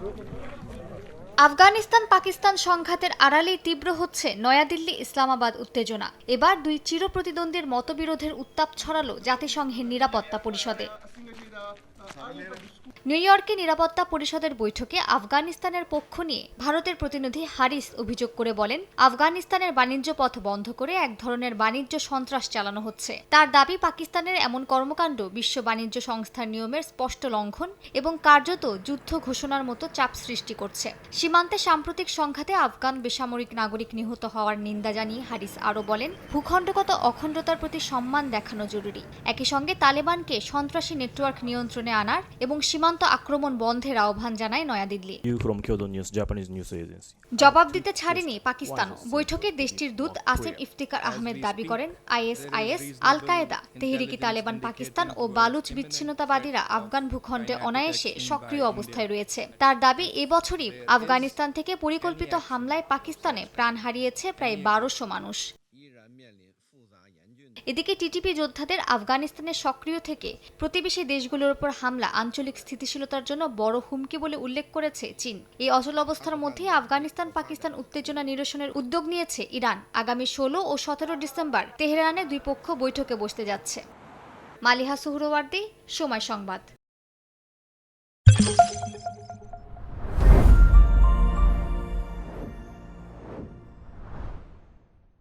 Thank you. Afghanistan Pakistan সংঘাতের আড়ালেই তীব্র হচ্ছে নয়াদিল্লি ইসলামাবাদ উত্তেজনা। এবার দুই চিরপ্রতিদ্বন্দ্বীর মতবিরোধের উত্তাপ ছড়ালো জাতিসংঘের নিরাপত্তা পরিষদে। নিউ ইয়র্কে নিরাপত্তা পরিষদের বৈঠকে আফগানিস্তানের পক্ষ নিয়ে ভারতের প্রতিনিধি হারিস অভিযোগ করে বলেন, আফগানিস্তানের বাণিজ্য পথ বন্ধ করে এক ধরনের বাণিজ্য সন্ত্রাস চালানো হচ্ছে। তার দাবি, পাকিস্তানের এমন কর্মকাণ্ড বিশ্ব বাণিজ্য সংস্থার নিয়মের স্পষ্ট লঙ্ঘন এবং কার্যত যুদ্ধ ঘোষণার মতো চাপ সৃষ্টি করছে। সীমান্তে সাম্প্রতিক সংঘাতে আফগান বেসামরিক নাগরিক নিহত হওয়ার নিন্দা জানিয়ে হারিস আরও বলেন ভূখণ্ডগত অখণ্ডতার প্রতি সম্মান দেখানো জরুরি। একই সঙ্গে তালেবানকে সন্ত্রাসী নেটওয়ার্ক নিয়ন্ত্রণে আনার এবং সীমান্ত আক্রমণ বন্ধের আহ্বান জানায় নয়াদিল্লি. জবাব দিতে ছাড়েনি পাকিস্তানও। বৈঠকে দেশটির দূত আসিম ইফতিকার আহমেদ দাবি করেন ISIS al Qaeda Tehrik Taliban Pakistan ও বালুচ বিচ্ছিন্নতাবাদীরা আফগান ভূখণ্ডে অনায়াসে সক্রিয় অবস্থায় রয়েছে। তার দাবি এবছরই আফগানিস্তান থেকে পরিকল্পিত হামলায় পাকিস্তানে প্রাণ হারিয়েছে প্রায় বারোশো মানুষ। এদিকে টিটিপি যোদ্ধাদের আফগানিস্তানের সক্রিয় থেকে প্রতিবেশী দেশগুলোর উপর হামলা আঞ্চলিক স্থিতিশীলতার জন্য বড় হুমকি বলে উল্লেখ করেছে চীন। এই অচল অবস্থার মধ্যে আফগানিস্তান, পাকিস্তান উত্তেজনা নিরসনের উদ্যোগ নিয়েছে ইরান। আগামী ষোলো ও সতেরো ডিসেম্বর তেহরানে দুই পক্ষ বৈঠকে বসতে যাচ্ছে। মালিহা সুহরওয়ার্দি, সময় সংবাদ।